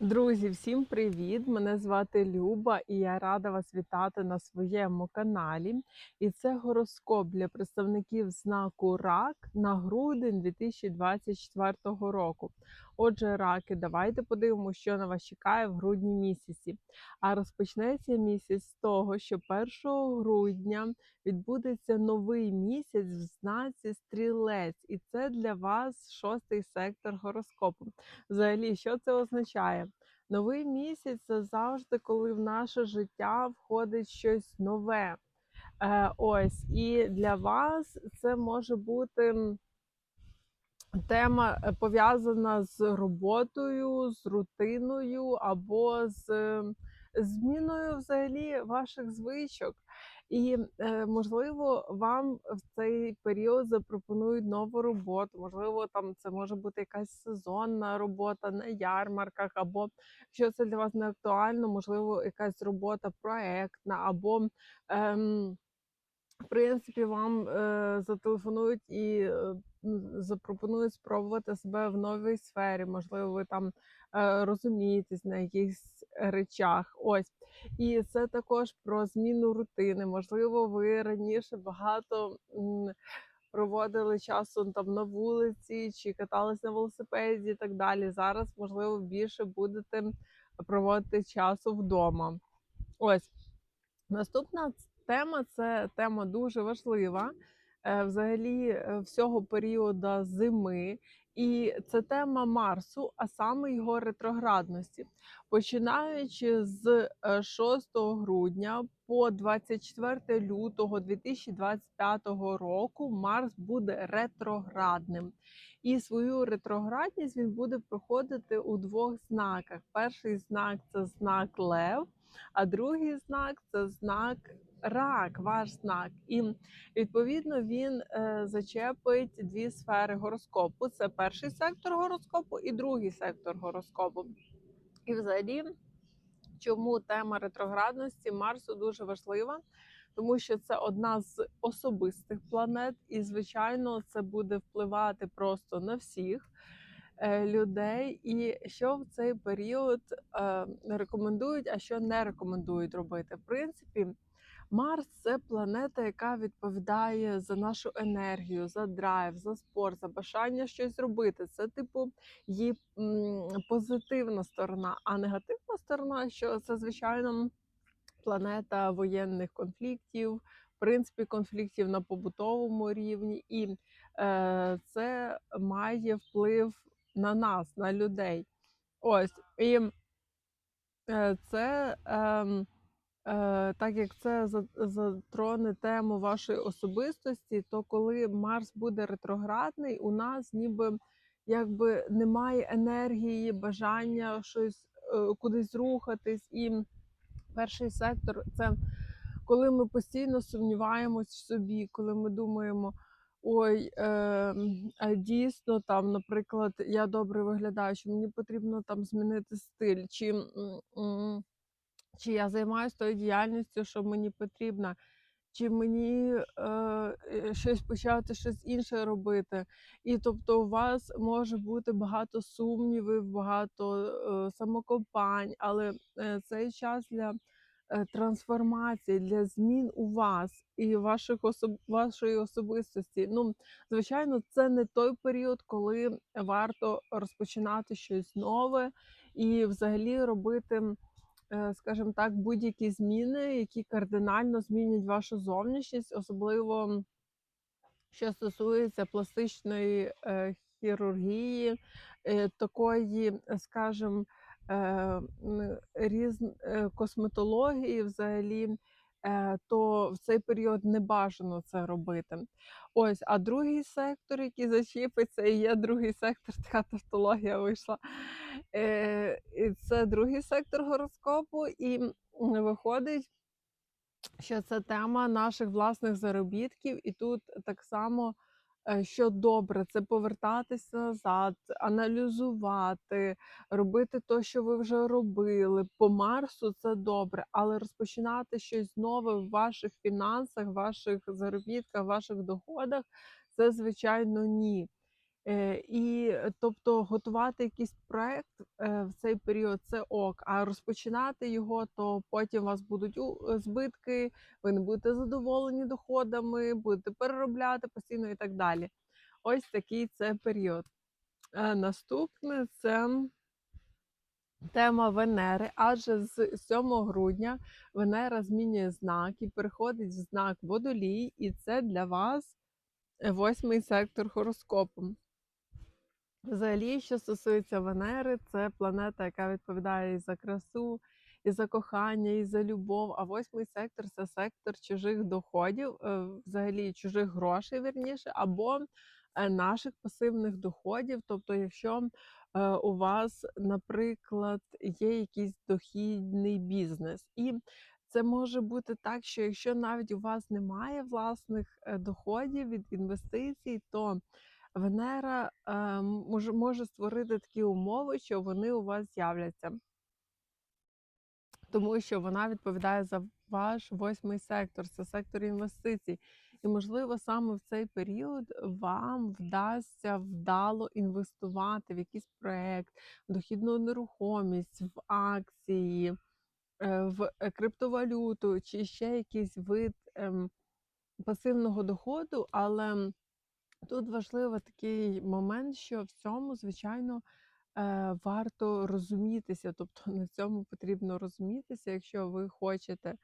Друзі, всім привіт! Мене звати Люба, і я рада вас вітати на своєму каналі. І це гороскоп для представників знаку РАК на грудень 2024 року. Отже, раки, давайте подивимося, що на вас чекає в грудні місяці. А розпочнеться місяць з того, що 1 грудня відбудеться новий місяць в знаці стрілець, і це для вас шостий сектор гороскопу. Взагалі, що це означає? Новий місяць це завжди, коли в наше життя входить щось нове. Е, ось, і для вас це може бути тема е, пов'язана з роботою, з рутиною або з е, зміною взагалі ваших звичок. І е, можливо, вам в цей період запропонують нову роботу. Можливо, там це може бути якась сезонна робота на ярмарках, або якщо це для вас не актуально, можливо, якась робота проектна, або ем, в принципі, вам е, зателефонують і е, запропонують спробувати себе в новій сфері. Можливо, ви там е, розумієтесь на якихось речах. Ось. І це також про зміну рутини. Можливо, ви раніше багато м, проводили часу там на вулиці чи катались на велосипеді і так далі. Зараз, можливо, більше будете проводити часу вдома. Ось. Наступна тема це тема дуже важлива е, взагалі е, всього періоду зими. І це тема Марсу, а саме його ретроградності. Починаючи з е, 6 грудня по 24 лютого 2025 року Марс буде ретроградним. І свою ретроградність він буде проходити у двох знаках. Перший знак це знак Лев, а другий знак це знак рак, ваш знак. І відповідно він е, зачепить дві сфери гороскопу: це перший сектор гороскопу і другий сектор гороскопу. І взагалі, чому тема ретроградності Марсу дуже важлива? Тому що це одна з особистих планет, і звичайно, це буде впливати просто на всіх е, людей. І що в цей період е, рекомендують, а що не рекомендують робити. В принципі, Марс це планета, яка відповідає за нашу енергію, за драйв, за спорт, за бажання щось зробити. Це, типу, її позитивна сторона, а негативна сторона, що це, звичайно, планета воєнних конфліктів, в принципі, конфліктів на побутовому рівні, і е, це має вплив на нас, на людей. Ось і е, це. Е, так як це затроне тему вашої особистості, то коли Марс буде ретроградний, у нас ніби якби немає енергії, бажання щось е, кудись рухатись. І перший сектор це коли ми постійно сумніваємось в собі, коли ми думаємо. Ой, е, дійсно там, наприклад, я добре виглядаю, чи мені потрібно там змінити стиль, чи чи я займаюся тою діяльністю, що мені потрібно, чи мені е, е, щось почати щось інше робити. І тобто у вас може бути багато сумнівів, багато е, самокопань, але е, цей час для е, трансформації, для змін у вас і ваших особ... вашої особистості. Ну, звичайно, це не той період, коли варто розпочинати щось нове і взагалі робити скажімо так, будь-які зміни, які кардинально змінять вашу зовнішність, особливо що стосується пластичної е, хірургії, е, такої, скажімо, е, різ... е, косметології взагалі. Е, То в цей період не бажано це робити. Ось, а другий сектор, який зачіпиться, і є другий сектор, така тавтологія вийшла. Е, Це другий сектор гороскопу, і виходить, що це тема наших власних заробітків, і тут так само. Е, Що добре, це повертатися назад, аналізувати, робити те, що ви вже робили. По Марсу це добре, але розпочинати щось нове в ваших фінансах, ваших заробітках, ваших доходах це звичайно ні. Е, і е, тобто готувати якийсь проект е, в цей період це ок, а розпочинати його, то потім у вас будуть збитки, ви не будете задоволені доходами, будете переробляти постійно і так далі. Ось такий це період. Наступне це тема Венери, адже з 7 грудня Венера змінює знак і переходить в знак водолій, і це для вас восьмий сектор хороскопу. Взагалі, що стосується Венери, це планета, яка відповідає і за красу, і за кохання, і за любов. А восьмий сектор це сектор чужих доходів, е, взагалі чужих грошей, вірніше, або е, наших пасивних доходів. Тобто, якщо е, у вас, наприклад, є якийсь дохідний бізнес, і це може бути так, що якщо навіть у вас немає власних доходів від інвестицій, то Венера е, може, може створити такі умови, що вони у вас з'являться. Тому що вона відповідає за ваш восьмий сектор, це сектор інвестицій. І, можливо, саме в цей період вам вдасться вдало інвестувати в якийсь проект, в дохідну нерухомість, в акції, е, в е, криптовалюту чи ще якийсь вид ем, пасивного доходу, але Тут важливий такий момент, що в цьому, звичайно, е, варто розумітися. Тобто на цьому потрібно розумітися, якщо ви хочете е,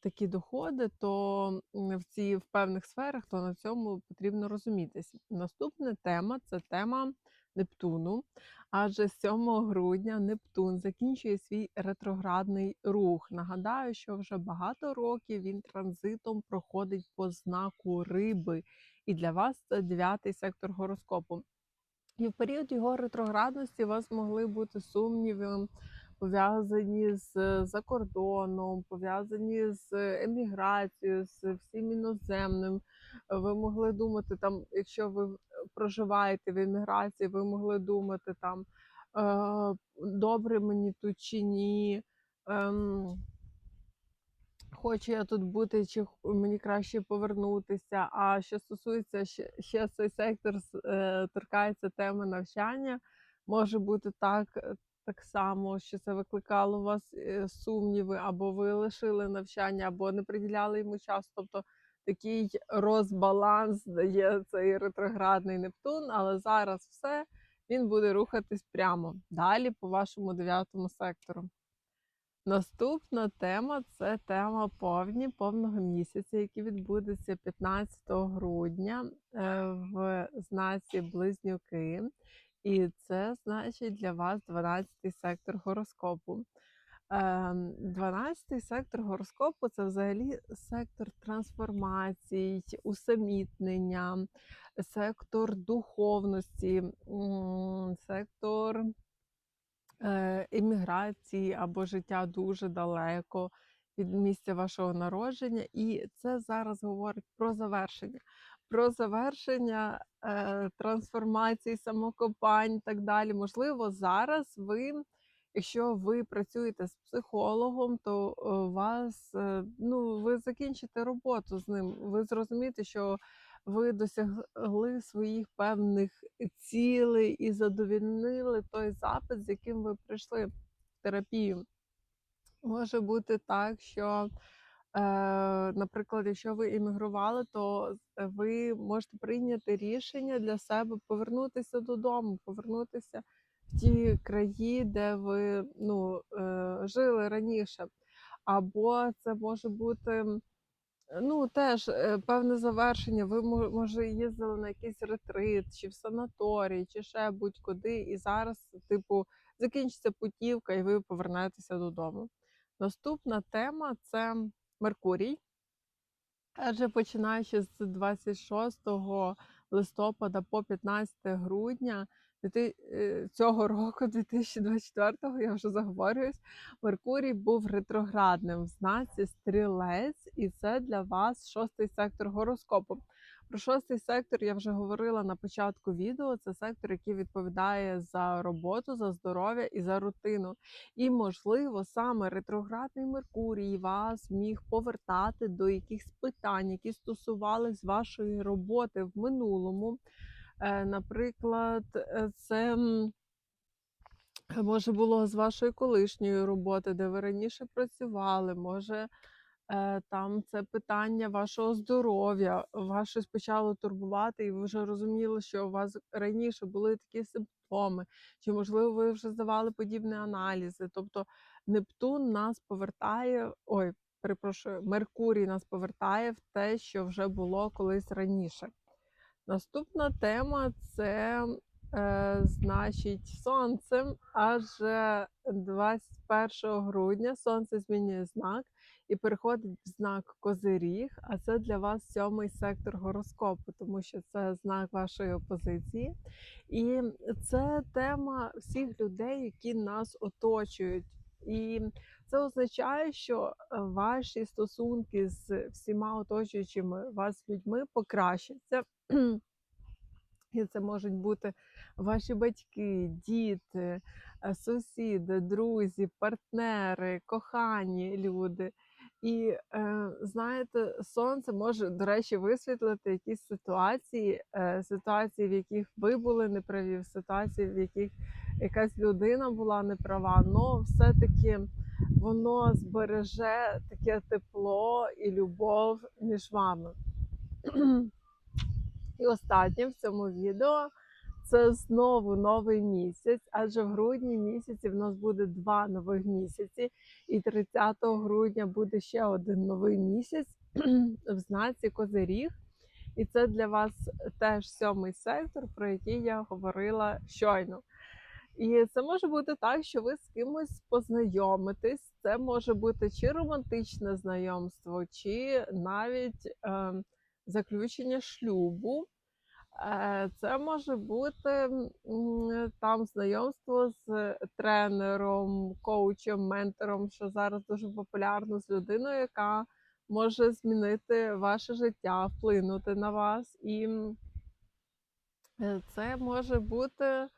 такі доходи, то в ці в певних сферах, то на цьому потрібно розумітися. Наступна тема це тема Нептуну. Адже 7 грудня Нептун закінчує свій ретроградний рух. Нагадаю, що вже багато років він транзитом проходить по знаку риби і для вас це дев'ятий сектор гороскопу. І в період його ретроградності у вас могли бути сумніви, пов'язані з закордоном, пов'язані з еміграцією, з всім іноземним. Ви могли думати, там, якщо ви проживаєте в еміграції, ви могли думати там е, добре мені тут чи ні. Хочу я тут бути, чи мені краще повернутися. А що стосується ще, ще цей сектор е, торкається теми навчання, може бути так, е, так само, що це викликало у вас е, сумніви, або ви лишили навчання, або не приділяли йому час. Тобто такий розбаланс дає цей ретроградний Нептун, але зараз все він буде рухатись прямо далі по вашому дев'ятому сектору. Наступна тема це тема повні повного місяця, який відбудеться 15 грудня е, в знаці Близнюки. І це значить для вас 12 сектор гороскопу. 12 сектор гороскопу це взагалі сектор трансформацій, усамітнення, сектор духовності, сектор еміграції або життя дуже далеко від місця вашого народження. І це зараз говорить про завершення. Про завершення е, трансформації, самокопань і так далі. Можливо, зараз ви, якщо ви працюєте з психологом, то е, вас е, ну, ви закінчите роботу з ним. Ви зрозумієте, що ви досягли своїх певних цілей і задовільнили той запит, з яким ви прийшли в терапію. Може бути так, що, е, наприклад, якщо ви іммігрували, то ви можете прийняти рішення для себе повернутися додому, повернутися в ті краї, де ви ну, е, жили раніше. Або це може бути Ну, теж е, певне завершення. Ви мо- може їздили на якийсь ретрит, чи в санаторій, чи ще будь-куди, і зараз, типу, закінчиться путівка, і ви повернетеся додому. Наступна тема це Меркурій. Адже починаючи з 26 листопада по 15 грудня цього року, 2024-го, я вже заговорююсь, Меркурій був ретроградним в знаці стрілець, і це для вас шостий сектор гороскопу. Про шостий сектор я вже говорила на початку відео. Це сектор, який відповідає за роботу, за здоров'я і за рутину. І, можливо, саме ретроградний Меркурій вас міг повертати до якихось питань, які стосувались вашої роботи в минулому. Е, наприклад, е, це може було з вашої колишньої роботи, де ви раніше працювали, може Е, там це питання вашого здоров'я, вас щось почало турбувати, і ви вже розуміли, що у вас раніше були такі симптоми, чи, можливо, ви вже здавали подібні аналізи. Тобто Нептун нас повертає, ой, перепрошую, Меркурій нас повертає в те, що вже було колись раніше. Наступна тема це, е, значить, сонце, адже 21 грудня сонце змінює знак і переходить в знак Козиріг, а це для вас сьомий сектор гороскопу, тому що це знак вашої опозиції. І це тема всіх людей, які нас оточують. І це означає, що е, ваші стосунки з всіма оточуючими вас людьми покращаться. І це можуть бути ваші батьки, діти, е, сусіди, друзі, партнери, кохані люди. І е, знаєте, сонце може, до речі, висвітлити якісь ситуації, е, ситуації, в яких ви були неправі, ситуації, в яких якась людина була неправа, але все-таки воно збереже таке тепло і любов між вами. І останнє в цьому відео це знову новий місяць, адже в грудні місяці в нас буде два нових місяці, і 30 грудня буде ще один новий місяць в знаці Козиріг. І це для вас теж сьомий сектор, про який я говорила щойно. І це може бути так, що ви з кимось познайомитесь. Це може бути чи романтичне знайомство, чи навіть е, заключення шлюбу. Е, Це може бути там знайомство з тренером, коучем, ментором, що зараз дуже популярно з людиною, яка може змінити ваше життя, вплинути на вас. І е, це може бути, е,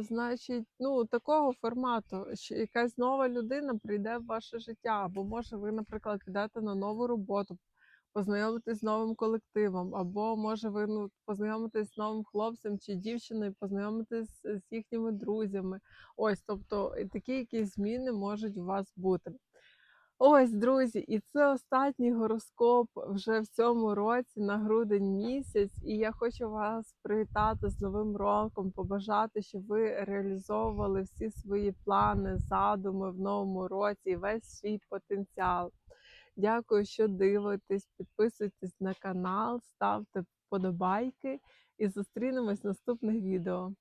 значить, ну, такого формату, що якась нова людина прийде в ваше життя, або може ви, наприклад, підете на нову роботу, познайомитись з новим колективом, або може ви ну, познайомитись з новим хлопцем чи дівчиною, познайомитись з їхніми друзями. Ось, тобто такі якісь зміни можуть у вас бути. Ось, друзі, і це останній гороскоп вже в цьому році на грудень місяць. І я хочу вас привітати з Новим роком, побажати, щоб ви реалізовували всі свої плани, задуми в новому році і весь свій потенціал. Дякую, що дивитесь. Підписуйтесь на канал, ставте вподобайки і зустрінемось в наступних відео.